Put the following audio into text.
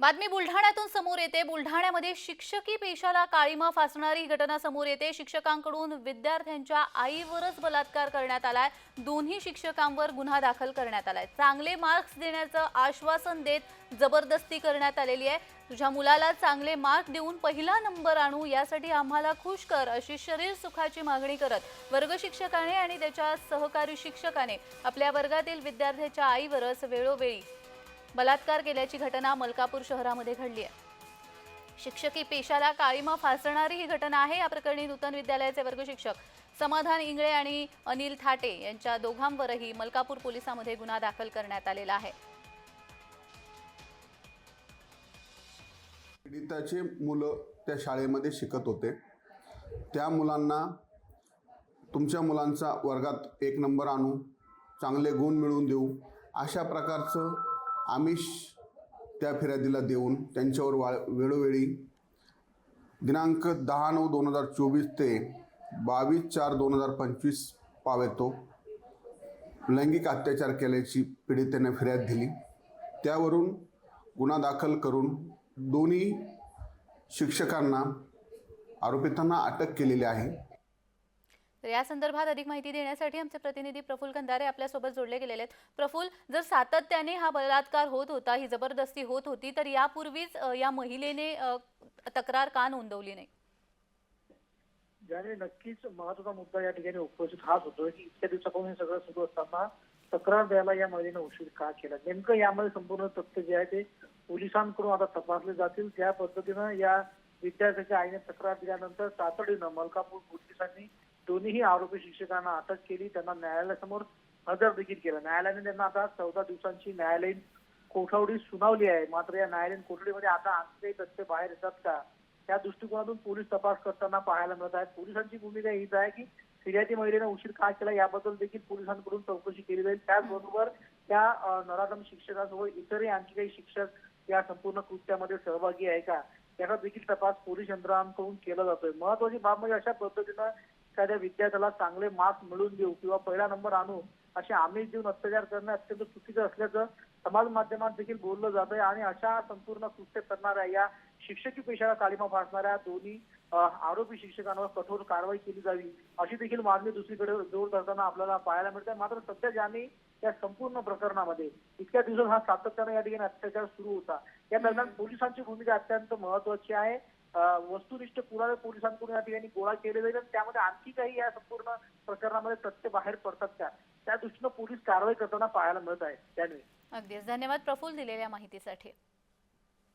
बातमी बुलढाण्यातून समोर येते. बुलढाण्यामध्ये शिक्षकी पेशाला काळीमा फासणारी घटना समोर येते. शिक्षकांकडून विद्यार्थ्यांच्या आईवरच बलात्कार करण्यात आलाय. दोन्ही शिक्षकांवर गुन्हा दाखल करण्यात आलाय. चांगले मार्क्स देण्याचं आश्वासन देत जबरदस्ती करण्यात आलेली आहे. तुझ्या मुलाला चांगले मार्क देऊन पहिला नंबर आणू यासाठी आम्हाला खुश कर अशी शरीर सुखाची मागणी करत वर्ग शिक्षकाने आणि त्याच्या सहकारी शिक्षकाने आपल्या वर्गातील विद्यार्थ्याच्या आईवरच वेळोवेळी बलात्कार केल्याची घटना मलकापूर शहरामध्ये घडली आहे. शिक्षकी पेशाला काळीमा फासणारी ही घटना आहे. या प्रकरणी नूतन विद्यालयाचे वर्ग शिक्षक समाधान इंगळे आणि अनिल थाटे यांच्या दोघांवरही मलकापूर पोलिसांमध्ये गुन्हा दाखल करण्यात आलेला आहे. पीडिताचे मुलं त्या शाळेमध्ये शिकत होते. त्या मुलांना तुमच्या मुलांचा वर्गात एक नंबर आणू चांगले गुण मिळवून देऊ अशा प्रकारचं आमिष त्या फिर्यादीला देऊन त्यांच्यावर वा वेळोवेळी दिनांक दहा नऊ दोन हजार चोवीस ते बावीस चार दोन हजार पंचवीस पावेतो. लैंगिक अत्याचार केल्याची पीडितेने फिर्याद दिली. त्यावरून गुन्हा दाखल करून दोन्ही शिक्षकांना आरोपितांना अटक केलेली आहे. तर या संदर्भात अधिक माहिती देण्यासाठी आमचे प्रतिनिधी प्रफुल कंधारे आपल्यासोबत जोडले गेलेले आहेत. प्रफुल जर सातत्याने हा बलात्कार होत होता ही जबरदस्ती होत होती तर यापूर्वीच या महिलेने तक्रार का नोंदवली नाही? ज्याने नक्कीच महत्त्वाचा मुद्दा या ठिकाणी उपस्थित हाच होतोय की इतक्या दिवसापासून हे सगळं सुरू असताना तक्रार द्यायला या महिलेने उशीर का केला? नेमकं यामध्ये संपूर्ण तथ्य जे आहे ते पोलिसांकडून आता तपासले जातील. त्या पद्धतीनं या विद्यार्थ्याच्या आईने तक्रार दिल्यानंतर तातडीनं मलकापूर पोलिसांनी दोन्हीही आरोपी शिक्षकांना अटक केली. त्यांना न्यायालयासमोर हजर देखील केलं. न्यायालयाने त्यांना आता चौदा दिवसांची न्यायालयीन कोठडी सुनावली आहे. मात्र या न्यायालयीन कोठडीमध्ये आता आणखी तथ्य बाहेर येतात का? त्या दृष्टिकोनातून पोलीस तपास करताना पाहायला मिळत आहेत पोलिसांची भूमिका हीच आहे की फिर्यादी महिलेने उशीर का केला याबद्दल देखील पोलिसांकडून चौकशी केली जाईल. त्याचबरोबर त्या नराधम शिक्षकासोबत इतरही आणखी काही शिक्षक या संपूर्ण कृत्यामध्ये सहभागी आहे का? याचा देखील तपास पोलीस यंत्रणांकडून केला जातोय. महत्वाची बाब म्हणजे अशा पद्धतीनं एखाद्या विद्यार्थ्याला चांगले मार्क्स मिळवून देऊ किंवा पहिला नंबर आणू असे आमिष देऊन अत्याचार करणं अत्यंत चुकीचं असल्याचं समाज माध्यमात देखील बोललं जात आहे आणि अशा संपूर्ण कृत्य करणाऱ्या या शिक्षकी पेशाला काळीमा फासणाऱ्या दोन्ही आरोपी शिक्षकांवर कठोर कारवाई केली जावी अशी देखील मागणी दुसरीकडे जोर धरताना आपल्याला पाहायला मिळते मात्र सध्या ज्यांनी या संपूर्ण प्रकरणामध्ये इतक्या दिवसात हा सातत्याने या ठिकाणी अत्याचार सुरू होता या दरम्यान पोलिसांची भूमिका अत्यंत महत्वाची आहे. वस्तुनिष्ठ पुरावे पोलिसांकडून या ठिकाणी गोळा केले जाईल. आणि त्यामध्ये आणखी काही या संपूर्ण प्रकरणामध्ये तथ्य बाहेर पडतात का? त्या दृष्टीनं पोलीस कारवाई करताना पाहायला मिळत आहे. त्यावेळी. अगदीच. धन्यवाद प्रफुल दिलेल्या माहितीसाठी.